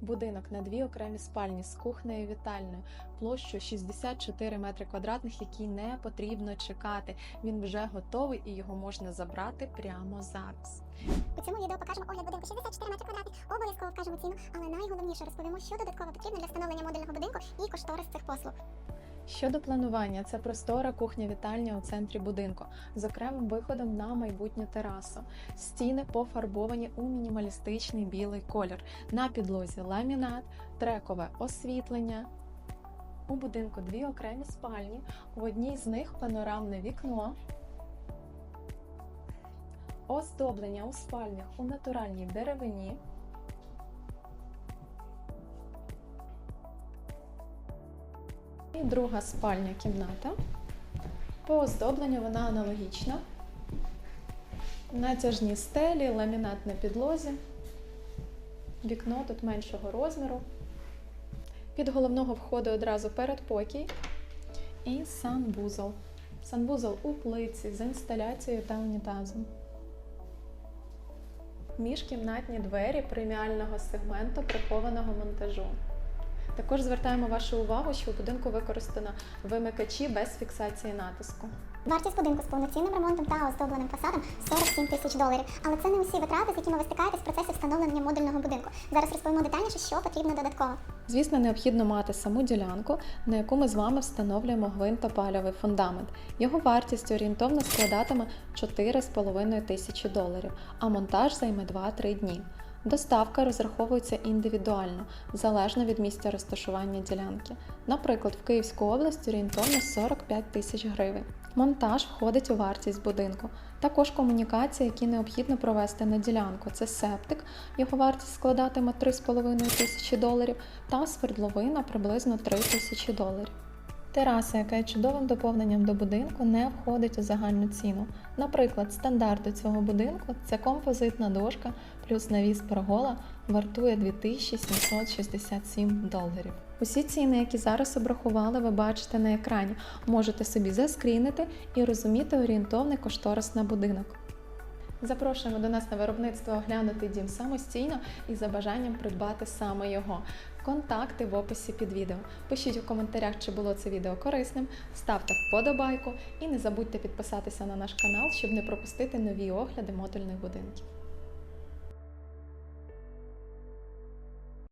Будинок на дві окремі спальні з кухнею і вітальною, площу 64 метри квадратних, який не потрібно чекати. Він вже готовий і його можна забрати прямо зараз. У цьому відео покажемо огляд будинку 64 метри квадратних. Обов'язково вкажемо ціну, але найголовніше розповімо, що додатково потрібно для встановлення модульного будинку і кошторис цих послуг. Щодо планування, це простора кухня-вітальня у центрі будинку з окремим виходом на майбутню терасу. Стіни пофарбовані у мінімалістичний білий колір. На підлозі ламінат, трекове освітлення. У будинку дві окремі спальні. У одній з них панорамне вікно. Оздоблення у спальнях у натуральній деревині. І друга спальня кімната. По оздобленню вона аналогічна. Натяжні стелі, ламінат на підлозі. Вікно тут меншого розміру. Від головного входу одразу передпокій і санвузол. Санвузол у плиці з інсталяцією та унітазом. Міжкімнатні двері преміального сегменту прихованого монтажу. Також звертаємо вашу увагу, що у будинку використано вимикачі без фіксації натиску. Вартість будинку з повноцінним ремонтом та оздобленим фасадом 47 тисяч доларів. Але це не усі витрати, з якими ви стикаєтесь в процесі встановлення модульного будинку. Зараз розповімо детальніше, що потрібно додатково. Звісно, необхідно мати саму ділянку, на яку ми з вами встановлюємо гвинтопальовий фундамент. Його вартість орієнтовно складатиме 4,5 тисячі доларів, а монтаж займе 2-3 дні. Доставка розраховується індивідуально, залежно від місця розташування ділянки. Наприклад, в Київську область орієнтовно 45 тисяч гривень. Монтаж входить у вартість будинку. Також комунікації, які необхідно провести на ділянку. Це септик, його вартість складатиме 3,5 тисячі доларів, та свердловина приблизно 3 тисячі доларів. Тераса, яка є чудовим доповненням до будинку, не входить у загальну ціну. Наприклад, стандарт до цього будинку це композитна дошка плюс навіс пергола вартує 2767 доларів. Усі ціни, які зараз обрахували, ви бачите на екрані. Можете собі заскрінити і розуміти орієнтовний кошторис на будинок. Запрошуємо до нас на виробництво оглянути дім самостійно і за бажанням придбати саме його. Контакти в описі під відео. Пишіть у коментарях, чи було це відео корисним, ставте вподобайку і не забудьте підписатися на наш канал, щоб не пропустити нові огляди модульних будинків.